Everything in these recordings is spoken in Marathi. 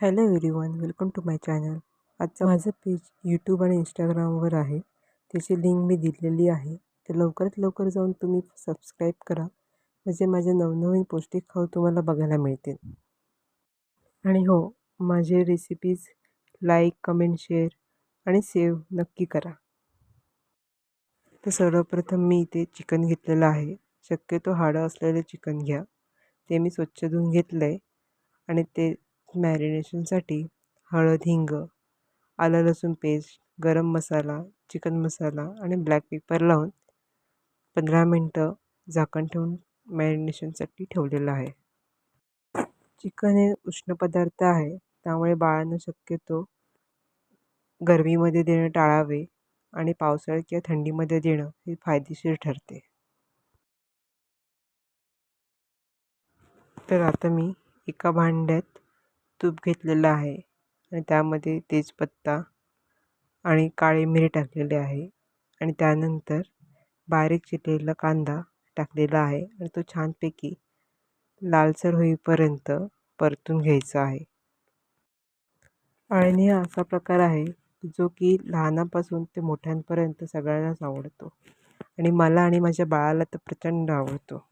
Hello everyone welcome to my channel. आजचं माझं पेज यूट्यूब आणि इंस्टाग्रामवर आहे. त्याची लिंक मी दिलेली आहे. तर लवकरात लवकर जाऊन तुम्ही सबस्क्राईब करा. म्हणजे माझे नवनवीन पौष्टिक खाऊ तुम्हाला बघायला मिळतील. आणि हो माझे रेसिपीज लाईक कमेंट शेअर आणि सेव नक्की करा. तर सर्वप्रथम मी इथे चिकन घेतलेलं आहे. शक्यतो हाडं असलेलं चिकन घ्या. ते मी स्वच्छ धुवून घेतलं आहे आणि ते मॅरिनेशनसाठी हळद हिंग आलं लसूण पेस्ट गरम मसाला चिकन मसाला आणि ब्लॅक पेपर लावून पंधरा मिनटं झाकण ठेवून मॅरिनेशनसाठी ठेवलेलं आहे. चिकन हे उष्ण पदार्थ आहे त्यामुळे बाळांना शक्यतो गरमीमध्ये देणं टाळावे आणि पावसाळ्यात किंवा थंडीमध्ये देणं हे फायदेशीर ठरते. तर आता मी एका भांड्यात तूप घेतलेलं आहे आणि त्यामध्ये तेजपत्ता आणि काळी मिरी टाकलेली आहे आणि त्यानंतर बारीक चिरलेला कांदा टाकलेला आहे आणि तो छानपैकी लालसर होईपर्यंत परतून घ्यायचा आहे. अळणी हा असा प्रकार आहे जो की लहानापासून ते मोठ्यांपर्यंत सगळ्यांनाच आवडतो आणि मला आणि माझ्या बाळाला तर प्रचंड आवडतो.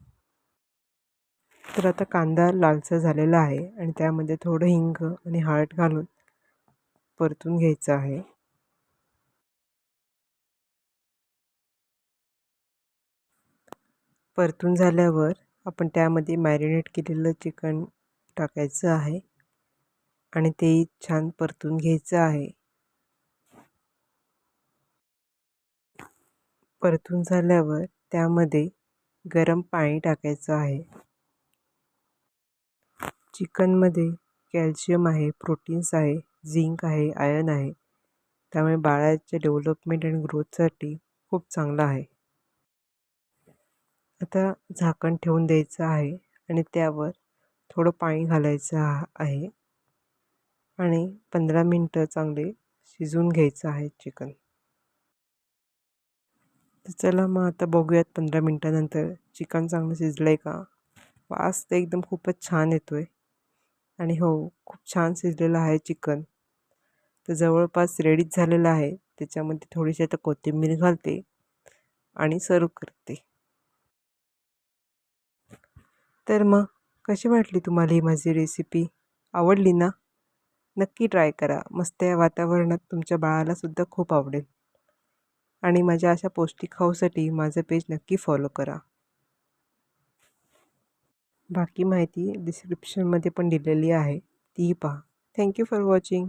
तर आता कांदा लालसा झालेला आहे आणि त्यामध्ये थोडं हिंग आणि हळद घालून परतून घ्यायचं आहे. परतून झाल्यावर आपण त्यामध्ये मॅरिनेट केलेलं चिकन टाकायचं आहे आणि तेही छान परतून घ्यायचं आहे. परतून झाल्यावर त्यामध्ये गरम पाणी टाकायचं आहे. चिकनमध्ये कॅल्शियम आहे प्रोटीन्स आहे झिंक आहे आयन आहे. त्यामुळे बाळाच्या डेव्हलपमेंट आणि ग्रोथसाठी खूप चांगलं आहे. आता झाकण ठेवून द्यायचं आहे आणि त्यावर थोडं पाणी घालायचं आहे. आणि पंधरा मिनटं चांगले शिजवून घ्यायचं आहे चिकन. तर चला मग आता बघूयात पंधरा मिनटानंतर चिकन चांगलं शिजलं आहे का? वास तर एकदम खूपच छान येतो आहे आणि हो खूप छान शिजलेलं आहे चिकन. तर जवळपास रेडीच झालेलं आहे. त्याच्यामध्ये थोडीशी आता कोथिंबीर घालते आणि सर्व करते. तर मग कशी वाटली तुम्हाला ही माझी रेसिपी आवडली ना? नक्की ट्राय करा. मस्त या वातावरणात तुमच्या बाळालासुद्धा खूप आवडेल. आणि माझ्या अशा पौष्टिक खाऊसाठी माझं पेज नक्की फॉलो करा. बाकी माहिती डिस्क्रिप्शनमध्ये पण दिलेली आहे. ती पहा. Thank you for watching